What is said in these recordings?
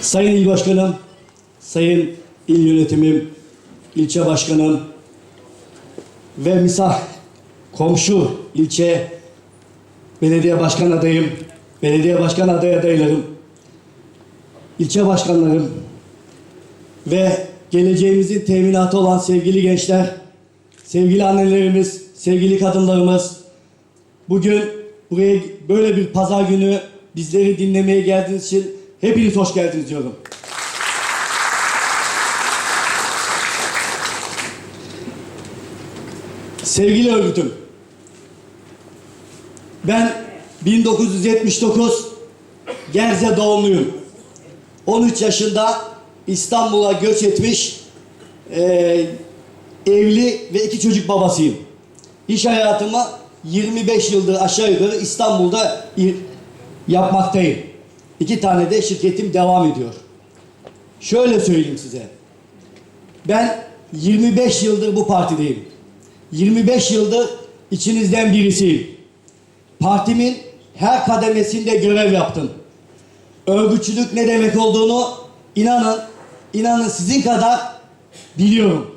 Sayın İl Başkanım, Sayın İl Yönetimim, ilçe başkanım ve misah komşu ilçe belediye başkan adayım, belediye başkan aday adaylarım, ilçe başkanlarım ve geleceğimizin teminatı olan sevgili gençler, sevgili annelerimiz, sevgili kadınlarımız, bugün buraya böyle bir pazar günü bizleri dinlemeye geldiğiniz için hepiniz hoş geldiniz diyorum. Sevgili örgütüm, ben 1979 Gerze doğumluyum. 13 yaşında İstanbul'a göç etmiş eee, evli ve iki çocuk babasıyım. İş hayatımı 25 yıldır aşağı yukarı İstanbul'da yapmaktayım. İki tane de şirketim devam ediyor. Şöyle söyleyeyim size. Ben 25 yıldır bu partideyim. 25 yıldır içinizden birisiyim. Partimin her kademesinde görev yaptım. Örgütçülük ne demek olduğunu inanın, inanın sizin kadar biliyorum.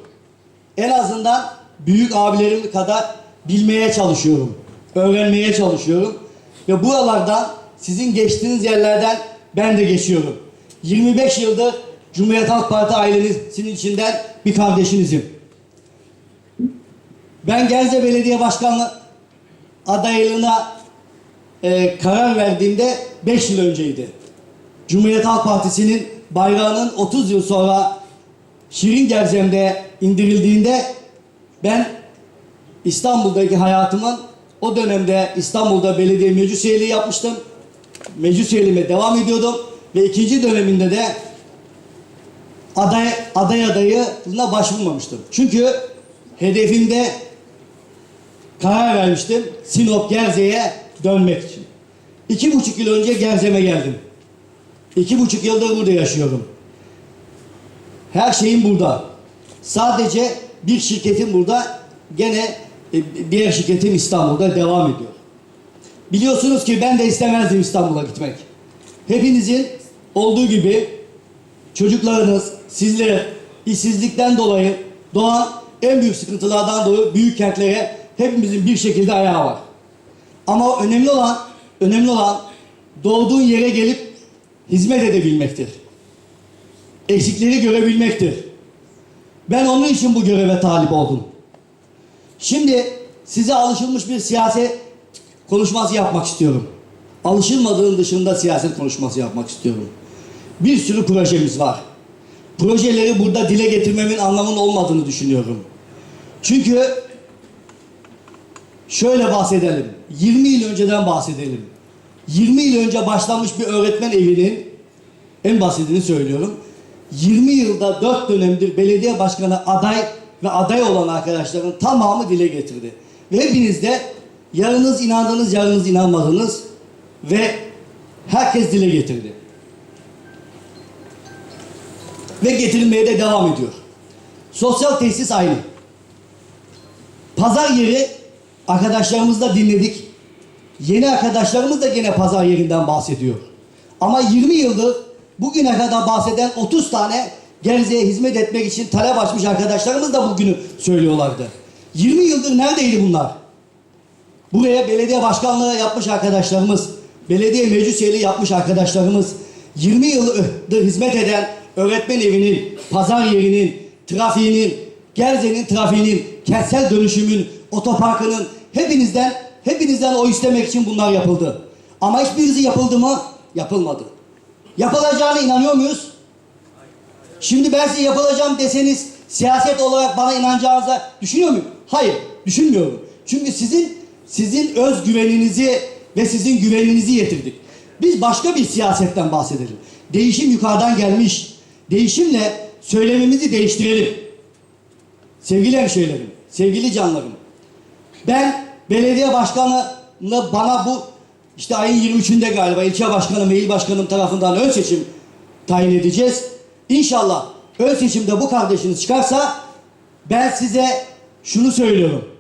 En azından büyük abilerim kadar bilmeye çalışıyorum. Öğrenmeye çalışıyorum. Ve buralardan sizin geçtiğiniz yerlerden ben de geçiyorum. 25 yıldır Cumhuriyet Halk Parti ailesinin içinden bir kardeşinizim. Ben Gerze Belediye Başkanlığı adaylığına e, karar verdiğimde 5 yıl önceydi. Cumhuriyet Halk Partisi'nin bayrağının 30 yıl sonra Şirin Gerzem'de indirildiğinde ben İstanbul'daki hayatımın o dönemde İstanbul'da belediye meclis üyeliği yapmıştım. Meclis üyeliğime devam ediyordum ve ikinci döneminde de aday aday adayına başvurmamıştım. Çünkü hedefimde karar vermiştim Sinop Gerze'ye dönmek için. İki buçuk yıl önce Gerzem'e geldim. İki buçuk yıldır burada yaşıyorum. Her şeyim burada. Sadece bir şirketim burada. Gene e, diğer şirketim İstanbul'da devam ediyor. Biliyorsunuz ki ben de istemezdim İstanbul'a gitmek. Hepinizin olduğu gibi çocuklarınız, sizler işsizlikten dolayı doğan en büyük sıkıntılardan dolayı büyük kentlere hepimizin bir şekilde ayağı var. Ama önemli olan, önemli olan doğduğun yere gelip hizmet edebilmektir. Eksikleri görebilmektir. Ben onun için bu göreve talip oldum. Şimdi size alışılmış bir siyaset konuşması yapmak istiyorum. Alışılmadığın dışında siyaset konuşması yapmak istiyorum. Bir sürü projemiz var. Projeleri burada dile getirmemin anlamının olmadığını düşünüyorum. Çünkü şöyle bahsedelim. 20 yıl önceden bahsedelim. 20 yıl önce başlanmış bir öğretmen evinin en basitini söylüyorum. 20 yılda 4 dönemdir belediye başkanı aday ve aday olan arkadaşların tamamı dile getirdi. Ve hepiniz de yarınız inandınız, yarınız inanmadınız ve herkes dile getirdi. Ve getirilmeye de devam ediyor. Sosyal tesis aynı. Pazar yeri arkadaşlarımızla dinledik. Yeni arkadaşlarımız da gene pazar yerinden bahsediyor. Ama 20 yıldır bugüne kadar bahseden 30 tane Gerze'ye hizmet etmek için talep açmış arkadaşlarımız da bugünü söylüyorlardı. 20 yıldır neredeydi bunlar? Buraya belediye başkanlığı yapmış arkadaşlarımız, belediye meclis yapmış arkadaşlarımız, 20 yıldır hizmet eden öğretmen evinin, pazar yerinin, trafiğinin, Gerze'nin trafiğinin, kentsel dönüşümün, otoparkının hepinizden hepinizden o istemek için bunlar yapıldı. Ama hiçbirisi yapıldı mı? Yapılmadı. Yapılacağına inanıyor muyuz? Şimdi ben size yapılacağım deseniz siyaset olarak bana inanacağınıza düşünüyor muyum? Hayır, düşünmüyorum. Çünkü sizin sizin öz güveninizi ve sizin güveninizi yitirdik. Biz başka bir siyasetten bahsedelim. Değişim yukarıdan gelmiş. Değişimle söylemimizi değiştirelim. Sevgili hemşehrilerim, sevgili canlarım. Ben belediye başkanını bana bu işte ayın 23'ünde galiba ilçe başkanım ve il başkanım tarafından ön seçim tayin edeceğiz. İnşallah ön seçimde bu kardeşiniz çıkarsa ben size şunu söylüyorum.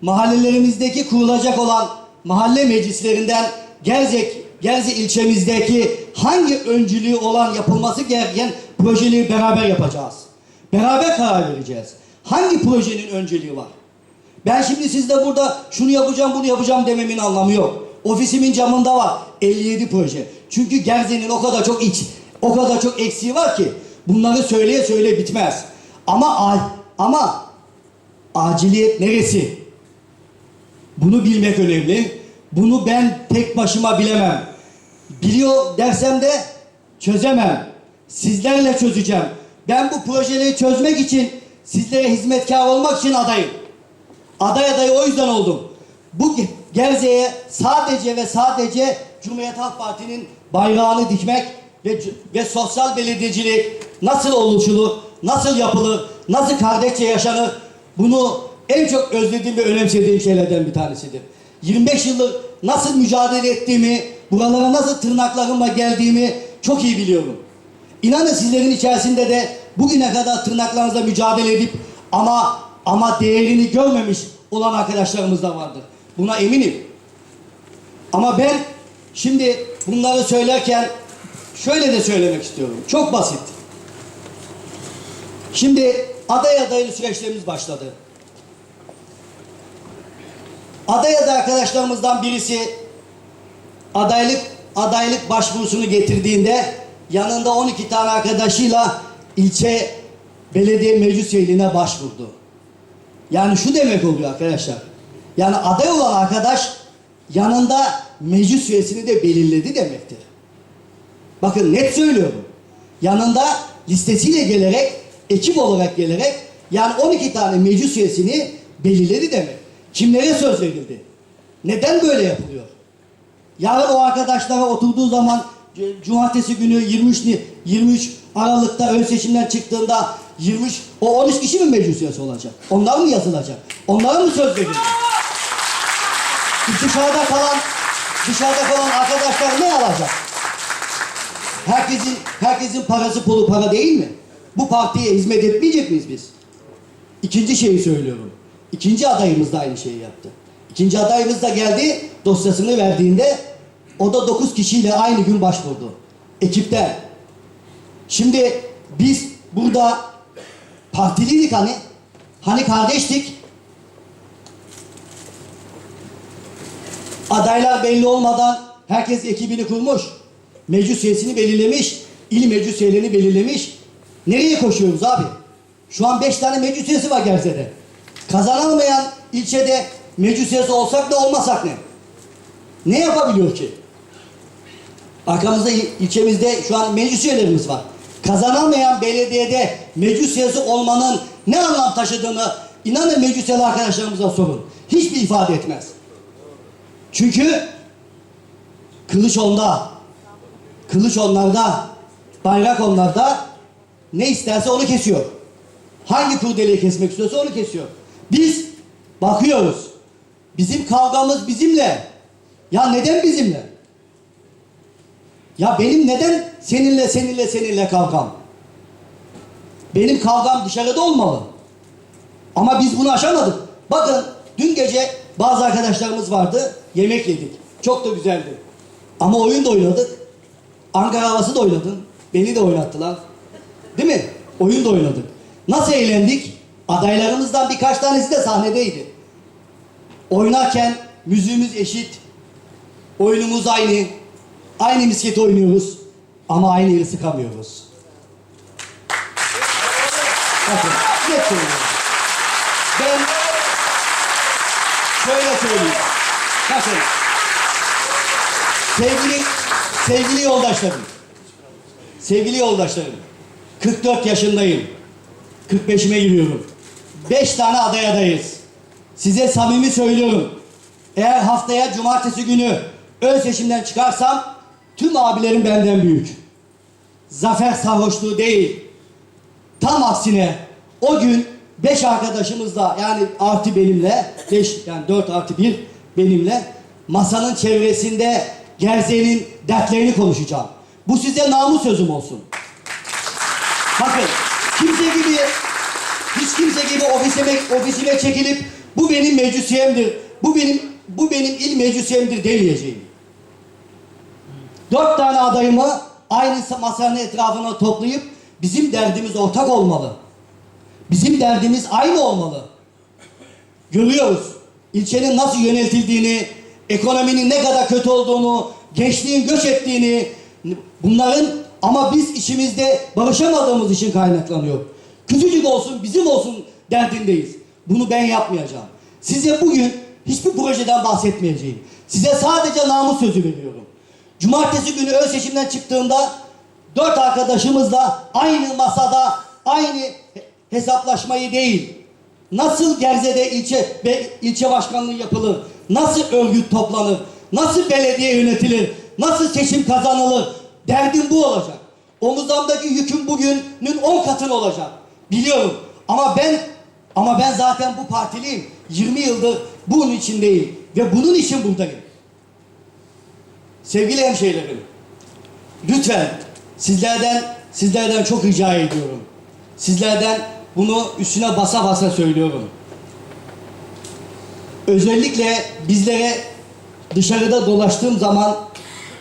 Mahallelerimizdeki kurulacak olan mahalle meclislerinden Gerzek Gerze ilçemizdeki hangi öncülüğü olan yapılması gereken projeleri beraber yapacağız. Beraber karar vereceğiz. Hangi projenin önceliği var? Ben şimdi sizde burada şunu yapacağım bunu yapacağım dememin anlamı yok. Ofisimin camında var 57 proje. Çünkü Gerze'nin o kadar çok iç, o kadar çok eksiği var ki bunları söyleye söyle bitmez. Ama a- ama aciliyet neresi? Bunu bilmek önemli. Bunu ben tek başıma bilemem. Biliyor dersem de çözemem. Sizlerle çözeceğim. Ben bu projeleri çözmek için sizlere hizmetkar olmak için adayım. Aday adayı o yüzden oldum. Bu Ge- Gerze'ye sadece ve sadece Cumhuriyet Halk Parti'nin bayrağını dikmek ve, ve sosyal belediyecilik nasıl oluşulur, nasıl yapılır, nasıl kardeşçe yaşanır bunu en çok özlediğim ve önemsediğim şeylerden bir tanesidir. 25 yıldır nasıl mücadele ettiğimi, buralara nasıl tırnaklarımla geldiğimi çok iyi biliyorum. İnanın sizlerin içerisinde de bugüne kadar tırnaklarınızla mücadele edip ama ama değerini görmemiş olan arkadaşlarımız da vardır. Buna eminim. Ama ben şimdi bunları söylerken şöyle de söylemek istiyorum. Çok basit. Şimdi aday adaylı süreçlerimiz başladı. Aday aday arkadaşlarımızdan birisi adaylık adaylık başvurusunu getirdiğinde yanında 12 tane arkadaşıyla ilçe belediye meclis üyeliğine başvurdu. Yani şu demek oluyor arkadaşlar. Yani aday olan arkadaş yanında meclis üyesini de belirledi demektir. Bakın net söylüyorum. Yanında listesiyle gelerek, ekip olarak gelerek yani 12 tane meclis üyesini belirledi demek. Kimlere söz verildi? Neden böyle yapılıyor? Yarın o arkadaşlara oturduğu zaman cumartesi günü 23 Ni- 23 Aralık'ta ön seçimden çıktığında 23 o 13 kişi mi meclis üyesi olacak? Onlar mı yazılacak? Onlara mı söz verildi? Dışarıda kalan dışarıda kalan arkadaşlar ne alacak? Herkesin herkesin parası pulu para değil mi? Bu partiye hizmet etmeyecek miyiz biz? İkinci şeyi söylüyorum. İkinci adayımız da aynı şeyi yaptı. İkinci adayımız da geldi dosyasını verdiğinde o da 9 kişiyle aynı gün başvurdu. Ekipten. Şimdi biz burada partiliydik hani. Hani kardeştik. Adaylar belli olmadan herkes ekibini kurmuş. Meclis üyesini belirlemiş. il meclis üyelerini belirlemiş. Nereye koşuyoruz abi? Şu an beş tane meclis üyesi var Gerze'de. Kazanılmayan ilçede meclis üyesi olsak da olmasak ne? Ne yapabiliyor ki? Arkamızda il- ilçemizde şu an meclis üyelerimiz var. Kazanamayan belediyede meclis üyesi olmanın ne anlam taşıdığını inanın meclis üyeli arkadaşlarımıza sorun. Hiçbir ifade etmez. Çünkü kılıç onda, kılıç onlarda, bayrak onlarda ne isterse onu kesiyor. Hangi kurdeleyi kesmek istiyorsa onu kesiyor. Biz bakıyoruz. Bizim kavgamız bizimle. Ya neden bizimle? Ya benim neden seninle seninle seninle kavgam? Benim kavgam dışarıda olmalı. Ama biz bunu aşamadık. Bakın dün gece bazı arkadaşlarımız vardı. Yemek yedik. Çok da güzeldi. Ama oyun da oynadık. Ankara havası da oynadın. Beni de oynattılar. Değil mi? Oyun da oynadık. Nasıl eğlendik? Adaylarımızdan birkaç tanesi de sahnedeydi. Oynarken müziğimiz eşit. Oyunumuz aynı. Aynı misket oynuyoruz. Ama aynı yeri sıkamıyoruz. Bakın net söylüyorum. Ben şöyle söyleyeyim. Bakın. Sevgili, sevgili yoldaşlarım. Sevgili yoldaşlarım. 44 yaşındayım. 45'ime giriyorum. 5 tane aday adayız. Size samimi söylüyorum. Eğer haftaya cumartesi günü ön seçimden çıkarsam tüm abilerim benden büyük. Zafer sarhoşluğu değil. Tam aksine o gün beş arkadaşımızla yani artı benimle beş yani dört artı bir benimle masanın çevresinde Gerze'nin dertlerini konuşacağım. Bu size namus sözüm olsun. Bakın kimse gibi gibi ofisime, ofisime çekilip bu benim meclisiyemdir, bu benim bu benim il meclisiyemdir demeyeceğim. Dört tane adayımı aynı masanın etrafına toplayıp bizim derdimiz ortak olmalı. Bizim derdimiz aynı olmalı. Görüyoruz. İlçenin nasıl yönetildiğini, ekonominin ne kadar kötü olduğunu, gençliğin göç ettiğini, bunların ama biz işimizde barışamadığımız için kaynaklanıyor. Küçücük olsun, bizim olsun derdindeyiz. Bunu ben yapmayacağım. Size bugün hiçbir projeden bahsetmeyeceğim. Size sadece namus sözü veriyorum. Cumartesi günü ön seçimden çıktığımda dört arkadaşımızla aynı masada aynı hesaplaşmayı değil, nasıl Gerze'de ilçe ve ilçe başkanlığı yapılır, nasıl örgüt toplanır, nasıl belediye yönetilir, nasıl seçim kazanılır, derdim bu olacak. Omuzlarımdaki yüküm bugünün on katını olacak. Biliyorum ama ben ama ben zaten bu partiliyim. 20 yıldır bunun içindeyim ve bunun için buradayım. Sevgili hemşehrilerim, lütfen sizlerden sizlerden çok rica ediyorum. Sizlerden bunu üstüne basa basa söylüyorum. Özellikle bizlere dışarıda dolaştığım zaman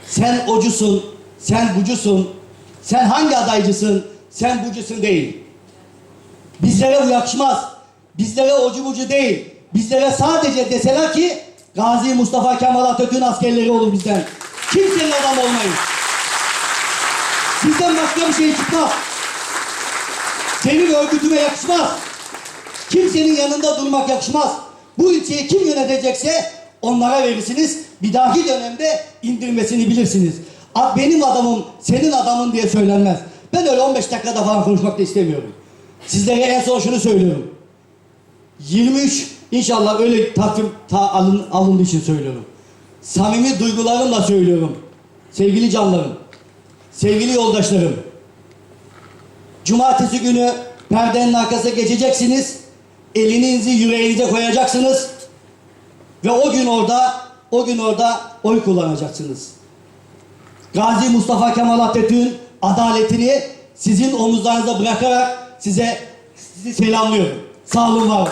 sen ocusun, sen bucusun, sen hangi adaycısın, sen bucusun değil. Bizlere bu yakışmaz. Bizlere ocu bucu değil. Bizlere sadece deseler ki Gazi Mustafa Kemal Atatürk'ün askerleri olur bizden. Kimsenin adam olmayız. Bizden başka bir şey çıkmaz. Senin örgütüme yakışmaz. Kimsenin yanında durmak yakışmaz. Bu ülkeyi kim yönetecekse onlara verirsiniz. Bir dahaki dönemde indirmesini bilirsiniz. Benim adamım, senin adamın diye söylenmez. Ben öyle 15 dakikada falan konuşmak da istemiyorum. Sizlere en son şunu söylüyorum. 23 inşallah öyle takvim ta alın, alındığı için söylüyorum. Samimi duygularımla söylüyorum. Sevgili canlarım, sevgili yoldaşlarım. Cumartesi günü perdenin arkasına geçeceksiniz. Elinizi yüreğinize koyacaksınız. Ve o gün orada, o gün orada oy kullanacaksınız. Gazi Mustafa Kemal Atatürk'ün adaletini sizin omuzlarınıza bırakarak size sizi selamlıyorum. Sağ olun, var olun.